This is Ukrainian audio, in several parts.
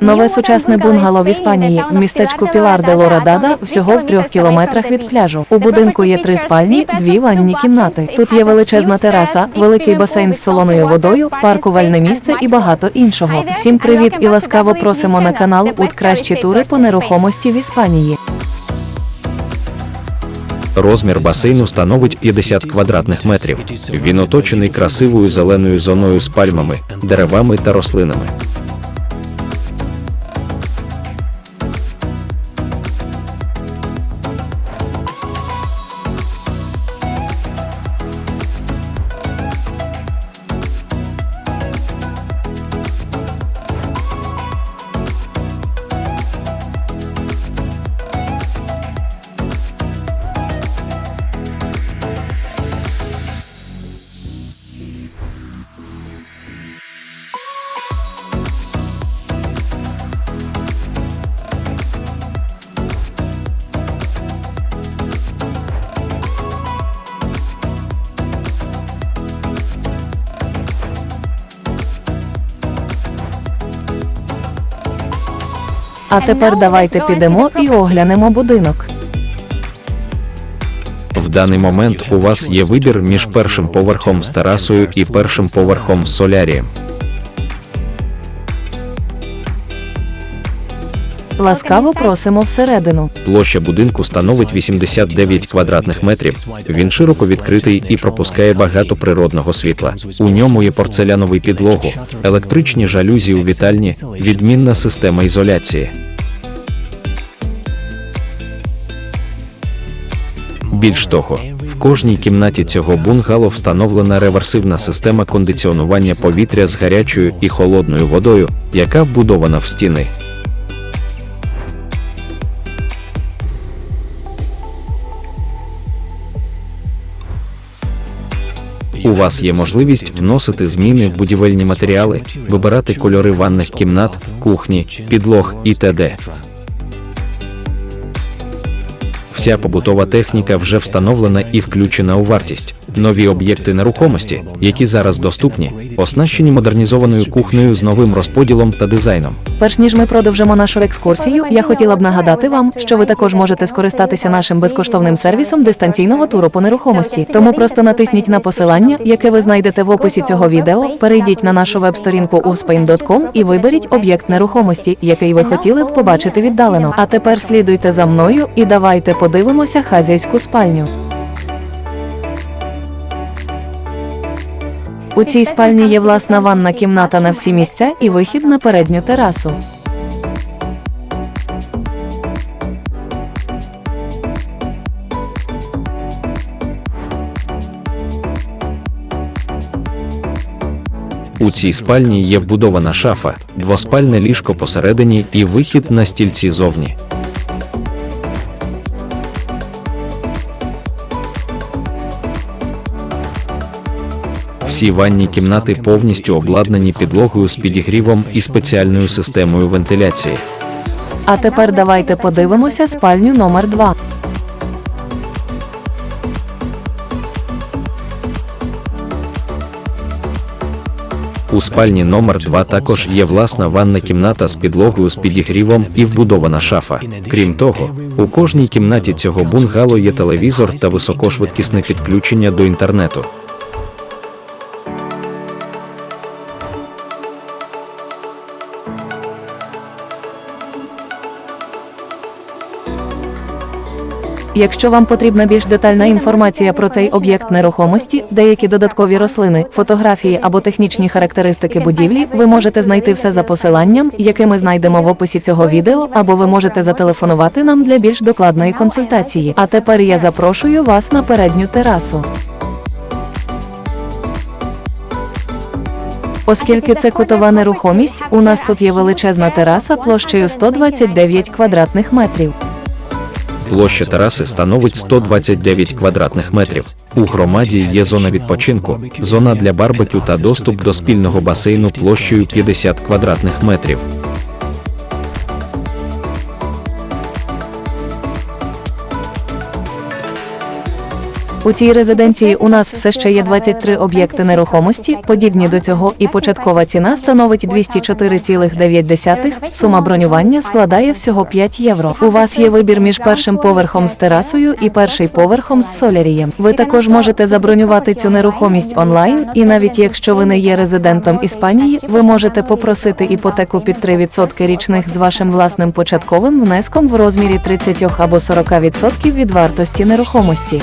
Нове сучасне бунгало в Іспанії в містечку Пілар де Лорадада всього в трьох кілометрах від пляжу. У будинку є три спальні, дві ванні кімнати. Тут є величезна тераса, великий басейн з солоною водою, паркувальне місце і багато іншого. Всім привіт і ласкаво просимо на канал УТ Кращі тури по нерухомості в Іспанії. Розмір басейну становить 50 квадратних метрів. Він оточений красивою зеленою зоною з пальмами, деревами та рослинами. А тепер давайте підемо і оглянемо будинок. В даний момент у вас є вибір між першим поверхом з терасою і першим поверхом з солярієм. Ласкаво просимо всередину. Площа будинку становить 89 квадратних метрів. Він широко відкритий і пропускає багато природного світла. У ньому є порцеляновий підлогу, електричні жалюзі у вітальні, відмінна система ізоляції. Більш того, в кожній кімнаті цього бунгало встановлена реверсивна система кондиціонування повітря з гарячою і холодною водою, яка вбудована в стіни. У вас є можливість вносити зміни в будівельні матеріали, вибирати кольори ванних кімнат, кухні, підлог і т.д. Вся побутова техніка вже встановлена і включена у вартість. Нові об'єкти нерухомості, які зараз доступні, оснащені модернізованою кухнею з новим розподілом та дизайном. Перш ніж ми продовжимо нашу екскурсію, я хотіла б нагадати вам, що ви також можете скористатися нашим безкоштовним сервісом дистанційного туру по нерухомості. Тому просто натисніть на посилання, яке ви знайдете в описі цього відео. Перейдіть на нашу веб-сторінку uspain.com і виберіть об'єкт нерухомості, який ви хотіли б побачити віддалено. А тепер слідуйте за мною і давайте подивимося хазяйську спальню. У цій спальні є власна ванна кімната на всі місця і вихід на передню терасу. У цій спальні є вбудована шафа, двоспальне ліжко посередині і вихід на стільці зовні. Всі ванні кімнати повністю обладнані підлогою з підігрівом і спеціальною системою вентиляції. А тепер давайте подивимося спальню номер 2 У спальні номер 2 також є власна ванна кімната з підлогою з підігрівом і вбудована шафа. Крім того, у кожній кімнаті цього бунгало є телевізор та високошвидкісне підключення до інтернету. Якщо вам потрібна більш детальна інформація про цей об'єкт нерухомості, деякі додаткові рослини, фотографії або технічні характеристики будівлі, ви можете знайти все за посиланням, яке ми знайдемо в описі цього відео, або ви можете зателефонувати нам для більш докладної консультації. А тепер я запрошую вас на передню терасу. Оскільки це кутова нерухомість, у нас тут є величезна тераса площею 129 квадратних метрів. Площа тераси становить 129 квадратних метрів. У громаді є зона відпочинку, зона для барбекю та доступ до спільного басейну площею 50 квадратних метрів. У цій резиденції у нас все ще є 23 об'єкти нерухомості, подібні до цього, і початкова ціна становить 204,9. Сума бронювання складає всього 5 євро. У вас є вибір між першим поверхом з терасою і перший поверхом з солярієм. Ви також можете забронювати цю нерухомість онлайн, і навіть якщо ви не є резидентом Іспанії, ви можете попросити іпотеку під 3% річних з вашим власним початковим внеском в розмірі 30 або 40% від вартості нерухомості.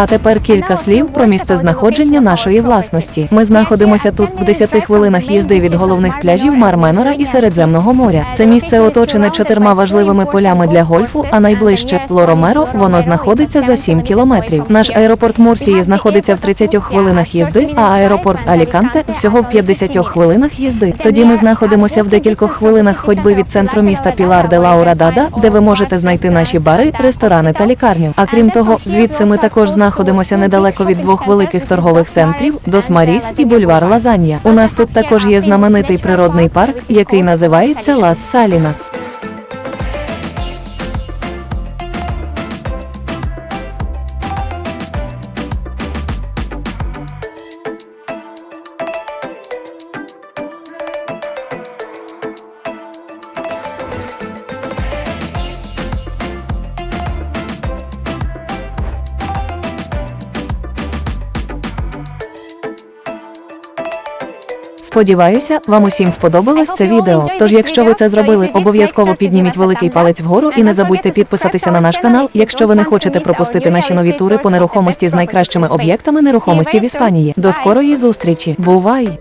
А тепер кілька слів про місце знаходження нашої власності. Ми знаходимося тут в 10 хвилинах їзди від головних пляжів Марменора і Середземного моря. Це місце оточене чотирма важливими полями для гольфу, а найближче Лоромеро воно знаходиться за 7 кілометрів. Наш аеропорт Мурсії знаходиться в 30 хвилинах їзди, а аеропорт Аліканте всього в 50 хвилинах їзди. Тоді ми знаходимося в декількох хвилинах ходьби від центру міста Пілар де Лаура Дада, де ви можете знайти наші бари, ресторани та лікарню. А крім того, звідси ми також знаходимося недалеко від двох великих торгових центрів Дос Маріс і бульвар Лазанья. У нас тут також є знаменитий природний парк, який називається Лас Салінас. Сподіваюся, вам усім сподобалось це відео. Тож, якщо ви це зробили, обов'язково підніміть великий палець вгору і не забудьте підписатися на наш канал, якщо ви не хочете пропустити наші нові тури по нерухомості з найкращими об'єктами нерухомості в Іспанії. До скорої зустрічі. Бувай!